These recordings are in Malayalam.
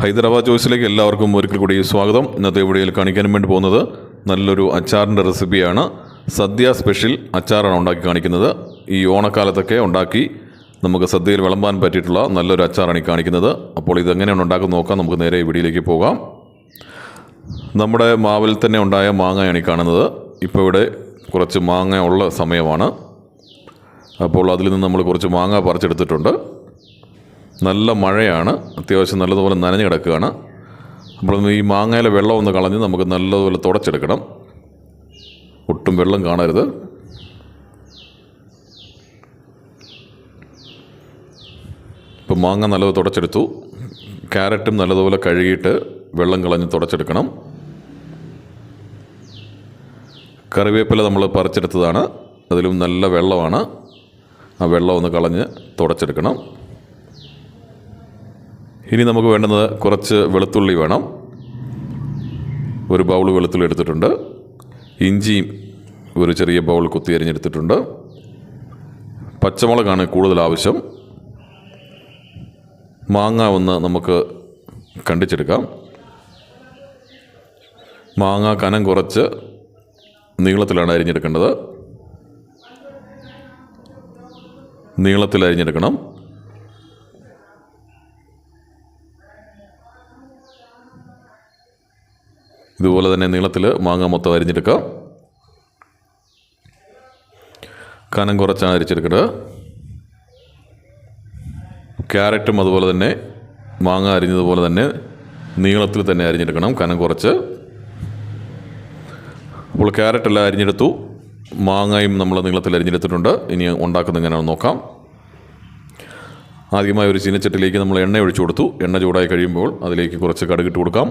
ഹൈദരാബാദ് ചോയ്സിലേക്ക് എല്ലാവർക്കും ഒരിക്കൽ കൂടി സ്വാഗതം. ഇന്നത്തെ വീഡിയോയിൽ കാണിക്കാൻ വേണ്ടി പോകുന്നത് നല്ലൊരു അച്ചാറിന്റെ റെസിപ്പിയാണ്. സദ്യ സ്പെഷ്യൽ അച്ചാറാണ് ഉണ്ടാക്കി കാണിക്കുന്നത്. ഈ ഓണക്കാലത്തൊക്കെ ഉണ്ടാക്കി നമുക്ക് സദ്യയിൽ വിളമ്പാൻ പറ്റിയിട്ടുള്ള നല്ലൊരു അച്ചാറാണ് ഈ കാണിക്കുന്നത്. അപ്പോൾ ഇതെങ്ങനെയാണ് ഉണ്ടാക്കുന്നത് നോക്കാം. നമുക്ക് നേരെ വീഡിയോയിലേക്ക് പോകാം. നമ്മുടെ മാവിൽ തന്നെ ഉണ്ടായ മാങ്ങയാണ് ഈ കാണുന്നത്. ഇപ്പോൾ ഇവിടെ കുറച്ച് മാങ്ങ ഉള്ള സമയമാണ്. അപ്പോൾ അതിൽ നിന്ന് നമ്മൾ കുറച്ച് മാങ്ങ പറിച്ചെടുത്തിട്ടുണ്ട്. നല്ല മഴയാണ്. അത്യാവശ്യം നല്ലതുപോലെ നനഞ്ഞു കിടക്കുകയാണ്. അപ്പോൾ ഈ മാങ്ങയിലെ വെള്ളം ഒന്ന് കളഞ്ഞ് നമുക്ക് നല്ലതുപോലെ തുടച്ചെടുക്കണം. ഒട്ടും വെള്ളം കാണരുത്. ഇപ്പം മാങ്ങ നല്ലത് തുടച്ചെടുത്തു. ക്യാരറ്റും നല്ലതുപോലെ കഴുകിയിട്ട് വെള്ളം കളഞ്ഞ് തുടച്ചെടുക്കണം. കറിവേപ്പില നമ്മൾ പറിച്ചെടുത്തതാണ്. അതിലും നല്ല വെള്ളമാണ്. ആ വെള്ളം ഒന്ന് കളഞ്ഞ് തുടച്ചെടുക്കണം. ഇനി നമുക്ക് വേണ്ടുന്നത് കുറച്ച് വെളുത്തുള്ളി വേണം. ഒരു ബൗൾ വെളുത്തുള്ളി എടുത്തിട്ടുണ്ട്. ഇഞ്ചിയും ഒരു ചെറിയ ബൗൾ കുത്തി അരിഞ്ഞെടുത്തിട്ടുണ്ട്. പച്ചമുളകാണ് കൂടുതൽ ആവശ്യം. മാങ്ങ ഒന്ന് നമുക്ക് കണ്ടിച്ചെടുക്കാം. മാങ്ങ കനം കുറച്ച് നീളത്തിലാണ് അരിഞ്ഞെടുക്കേണ്ടത്. നീളത്തിൽ അരിഞ്ഞെടുക്കണം. ഇതുപോലെ തന്നെ നീളത്തിൽ മാങ്ങ മൊത്തം അരിഞ്ഞെടുക്കാം കനം കുറച്ചാണ് അരിച്ചെടുക്കേണ്ടത്. ക്യാരറ്റും അതുപോലെ തന്നെ മാങ്ങ അരിഞ്ഞതുപോലെ തന്നെ നീളത്തിൽ തന്നെ അരിഞ്ഞെടുക്കണം. കനം കുറച്ച്. അപ്പോൾ ക്യാരറ്റ് എല്ലാം അരിഞ്ഞെടുത്തു. മാങ്ങയും നമ്മൾ നീളത്തിൽ അരിഞ്ഞെടുത്തിട്ടുണ്ട്. ഇനി ഉണ്ടാക്കുന്നത് എങ്ങനെയാണെന്ന് നോക്കാം. ആദ്യമായി ഒരു ചീനച്ചട്ടിലേക്ക് നമ്മൾ എണ്ണ ഒഴിച്ചു കൊടുത്തു. എണ്ണ ചൂടായി കഴിയുമ്പോൾ അതിലേക്ക് കുറച്ച് കടുകിട്ട് കൊടുക്കാം.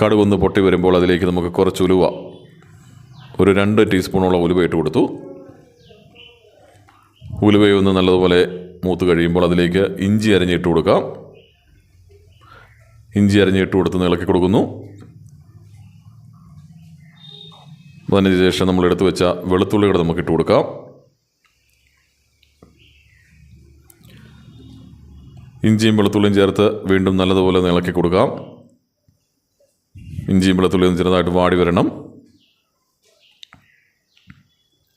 കടുകൊന്ന് പൊട്ടി വരുമ്പോൾ അതിലേക്ക് നമുക്ക് കുറച്ച് ഉലുവ ഒരു രണ്ട് ടീസ്പൂണോളം ഉലുവ ഇട്ട് കൊടുത്തു. ഉലുവയൊന്ന് നല്ലതുപോലെ മൂത്ത് കഴിയുമ്പോൾ അതിലേക്ക് ഇഞ്ചി അരഞ്ഞിട്ട് കൊടുക്കാം. ഇഞ്ചി അരഞ്ഞിട്ട് കൊടുത്ത് ഇളക്കി കൊടുക്കുന്നു. അതിന് ശേഷം നമ്മൾ എടുത്തു വെച്ച വെളുത്തുള്ളിയുടെ നമുക്ക് ഇട്ട് കൊടുക്കാം. ഇഞ്ചിയും വെളുത്തുള്ളിയും ചേർത്ത് വീണ്ടും നല്ലതുപോലെ ഇളക്കി കൊടുക്കാം. ഇഞ്ചിയും വെളുത്തുള്ളിയും ചെറുതായിട്ട് വാടി വരണം.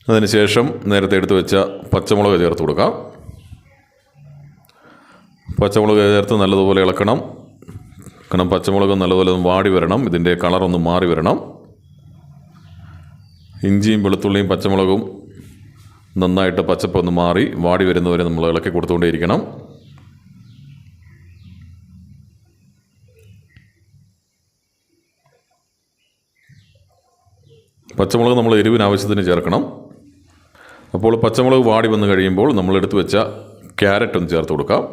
അതിനുശേഷം നേരത്തെ എടുത്തു വെച്ച പച്ചമുളക് ചേർത്ത് കൊടുക്കാം. പച്ചമുളക് ചേർത്ത് നല്ലതുപോലെ ഇളക്കണം. കാരണം പച്ചമുളക് നല്ലതുപോലെ ഒന്ന് വാടി വരണം. ഇതിന്റെ കളറൊന്ന് മാറി വരണം. ഇഞ്ചിയും വെളുത്തുള്ളിയും പച്ചമുളകും നന്നായിട്ട് പച്ചപ്പൊന്ന് മാറി വാടി വരുന്നവരെ നമ്മൾ ഇളക്കി കൊടുത്തുകൊണ്ടേയിരിക്കണം. പച്ചമുളക് നമ്മൾ എരിവിന് ആവശ്യത്തിന് ചേർക്കണം. അപ്പോൾ പച്ചമുളക് വാടി വന്ന് കഴിയുമ്പോൾ നമ്മൾ എടുത്തു വെച്ച ക്യാരറ്റ് ഒന്ന് ചേർത്ത് കൊടുക്കാം.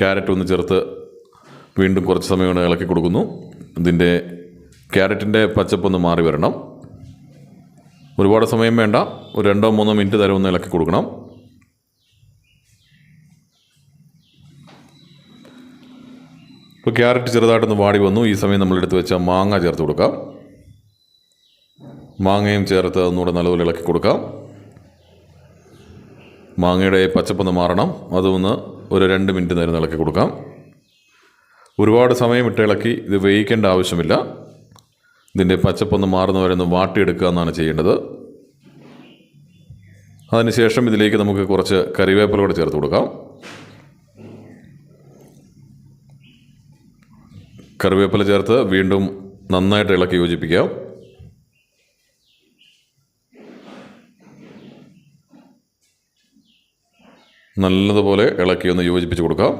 ക്യാരറ്റ് ഒന്ന് ചേർത്ത് വീണ്ടും കുറച്ച് സമയം ഇളക്കി കൊടുക്കുന്നു. ഇതിന്റെ ക്യാരറ്റിന്റെ പച്ചപ്പൊന്ന് മാറി വരണം. ഒരുപാട് സമയം വേണ്ട. ഒരു രണ്ടോ മൂന്നോ മിനിറ്റ് തരം ഒന്ന് ഇളക്കി കൊടുക്കണം. ഇപ്പോൾ ക്യാരറ്റ് ചെറുതായിട്ടൊന്ന് വാടി വന്നു. ഈ സമയം നമ്മൾ എടുത്ത് വെച്ച മാങ്ങ ചേർത്ത് കൊടുക്കാം. മാങ്ങയും ചേർത്ത് ഒന്നുകൂടെ നല്ലപോലെ ഇളക്കി കൊടുക്കാം. മാങ്ങയുടെ പച്ചപ്പൊന്ന് മാറണം. അതൊന്ന് ഒരു രണ്ട് മിനിറ്റ് നേരം ഇളക്കി കൊടുക്കാം. ഒരുപാട് സമയം ഇട്ട് ഇളക്കി ഇത് വേവിക്കേണ്ട ആവശ്യമില്ല. ഇതിന്റെ പച്ചപ്പൊന്ന് മാറുന്നവരെ ഒന്ന് വാട്ടിയെടുക്കുക എന്നാണ് ചെയ്യേണ്ടത്. അതിനുശേഷം ഇതിലേക്ക് നമുക്ക് കുറച്ച് കറിവേപ്പില കൂടെ ചേർത്ത് കൊടുക്കാം. കറിവേപ്പില ചേർത്ത് വീണ്ടും നന്നായിട്ട് ഇളക്കി യോജിപ്പിക്കാം. നല്ലതുപോലെ ഇളക്കി ഒന്ന് യോജിപ്പിച്ച് കൊടുക്കാം.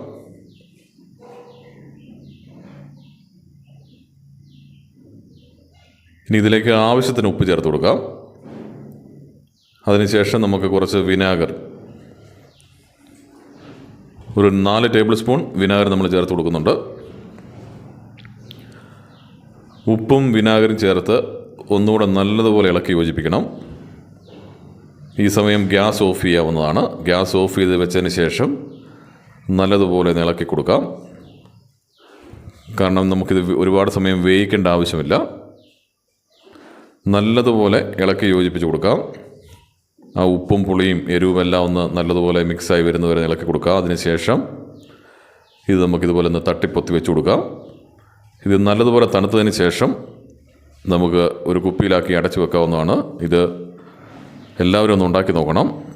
ഇനി ഇതിലേക്ക് ആവശ്യത്തിന് ഉപ്പ് ചേർത്ത് കൊടുക്കാം. അതിനുശേഷം നമുക്ക് കുറച്ച് വിനാഗർ. ഒരു നാല് ടേബിൾ സ്പൂൺ വിനാഗർ നമ്മൾ ചേർത്ത് കൊടുക്കുന്നുണ്ട്. ഉപ്പും വിനാഗരും ചേർത്ത് ഒന്നുകൂടെ നല്ലതുപോലെ ഇളക്കി യോജിപ്പിക്കണം. ഈ സമയം ഗ്യാസ് ഓഫ് ചെയ്യാവുന്നതാണ്. ഗ്യാസ് ഓഫ് ചെയ്ത് വെച്ചതിന് ശേഷം നല്ലതുപോലെ നിളക്കി കൊടുക്കാം. കാരണം നമുക്കിത് ഒരുപാട് സമയം വേവിക്കേണ്ട ആവശ്യമില്ല. നല്ലതുപോലെ ഇളക്കി യോജിപ്പിച്ച് കൊടുക്കാം. ആ ഉപ്പും പുളിയും എരിവും എല്ലാം ഒന്ന് നല്ലതുപോലെ മിക്സായി വരുന്നവരെ ഇളക്കി കൊടുക്കുക അതിനുശേഷം ഇത് നമുക്കിതുപോലെ ഒന്ന് തട്ടിപ്പൊത്തി വെച്ച് കൊടുക്കാം. ഇത് നല്ലതുപോലെ തണുത്തതിന് ശേഷം നമുക്ക് ഒരു കുപ്പിയിലാക്കി അടച്ചു വെക്കാവുന്നതാണ്. ഇത് എല്ലാവരും ഒന്ന് ഉണ്ടാക്കി നോക്കണം.